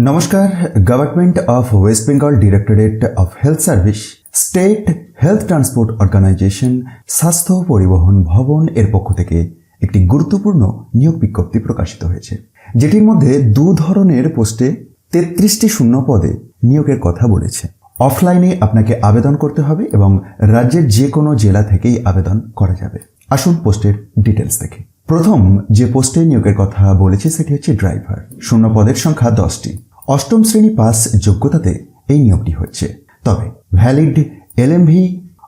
নমস্কার government of West Bengal directorate of health service state health transport organisation স্বাস্থ্য পরিবহন ভবন এর পক্ষ থেকে একটি গুরুত্বপূর্ণ নিয়োগ বিজ্ঞপ্তি প্রকাশিত হয়েছে। যেটির মধ্যে দু ধরনের পোস্টে তেত্রিশটি শূন্য পদে নিয়োগের কথা বলেছে। অফলাইনে আপনাকে আবেদন করতে হবে এবং রাজ্যের যে কোনো জেলা থেকেই আবেদন করা যাবে। আসুন পোস্টের ডিটেলস দেখে। প্রথম যে পোস্টে নিয়োগের কথা বলেছে সেটি হচ্ছে ড্রাইভার। শূন্য পদের সংখ্যা দশটি। অষ্টম শ্রেণি পাস যোগ্যতাতে এই নিয়োগটি হচ্ছে তবে ভ্যালিড এলএমভি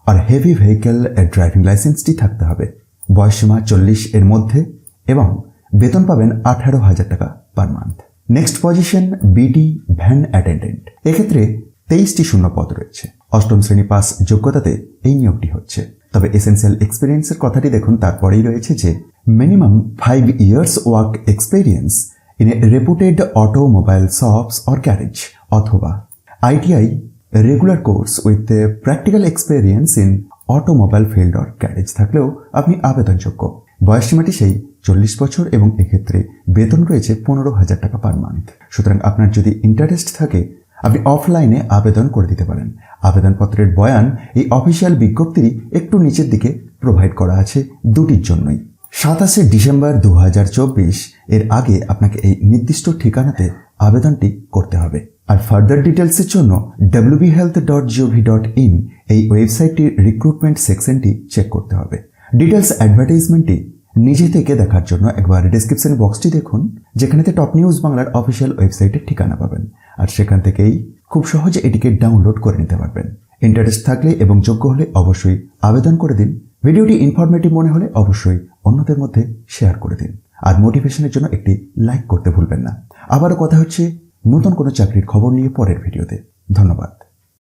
আর হেভি ভেহিকেল ড্রাইভিং লাইসেন্সটি থাকতে হবে। বয়সীমা চল্লিশ এর মধ্যে এবং বেতন পাবেন আঠারো হাজার টাকা per month. Next position BD van attendant. এক্ষেত্রে তেইশটি শূন্য পদ রয়েছে। অষ্টম শ্রেণি পাস যোগ্যতাতে এই নিয়োগটি হচ্ছে। তবে এসেন্সিয়াল এক্সপিরিয়েন্সের কথাটি দেখুন, তারপরেই রয়েছে যে minimum five years work experience in a reputed automobile shops or garage অথবা ITI regular course with practical experience in automobile field or garage থাকলেও আপনি আবেদনযোগ্য। বয়সসীমাটি সেই চল্লিশ বছর এবং এক্ষেত্রে বেতন রয়েছে পনেরো হাজার টাকা পার মান্থ সুতরাং আপনার যদি ইন্টারেস্ট থাকে, আপনি অফলাইনে আবেদন করে দিতে পারেন। আবেদনপত্রের বয়ান এই অফিসিয়াল বিজ্ঞপ্তিরই একটু নিচের দিকে প্রোভাইড করা আছে দুটির জন্যই। সাতাশে ডিসেম্বর দু হাজার চব্বিশ, এর আগে আপনাকে এই নির্দিষ্ট ঠিকানাতে আবেদনটি করতে হবে। আর ফার্দার ডিটেলসের জন্য WB health dot gov dot in এই ওয়েবসাইটটির রিক্রুটমেন্ট সেকশনটি চেক করতে হবে। ডিটেলস অ্যাডভার্টাইজমেন্টটি নিজে থেকে দেখার জন্য একবার ডিসক্রিপশন বক্সটি দেখুন যেখানেতে টপ নিউজ বাংলার অফিসিয়াল ওয়েবসাইটের ঠিকানা পাবেন। আর সেখান থেকেই খুব সহজে এটিকে ডাউনলোড করে নিতে পারবেন। ইন্টারেস্ট থাকলে এবং যোগ্য হলে অবশ্যই আবেদন করে দিন। ভিডিওটি ইনফরমেটিভ মনে হলে অবশ্যই অন্যদের মধ্যে শেয়ার করে দিন। আর মোটিভেশনের জন্য একটি লাইক করতে ভুলবেন না। আবারও কথা হচ্ছে, নতুন কোনো চাকরির খবর নিয়ে পরের ভিডিওতে। ধন্যবাদ।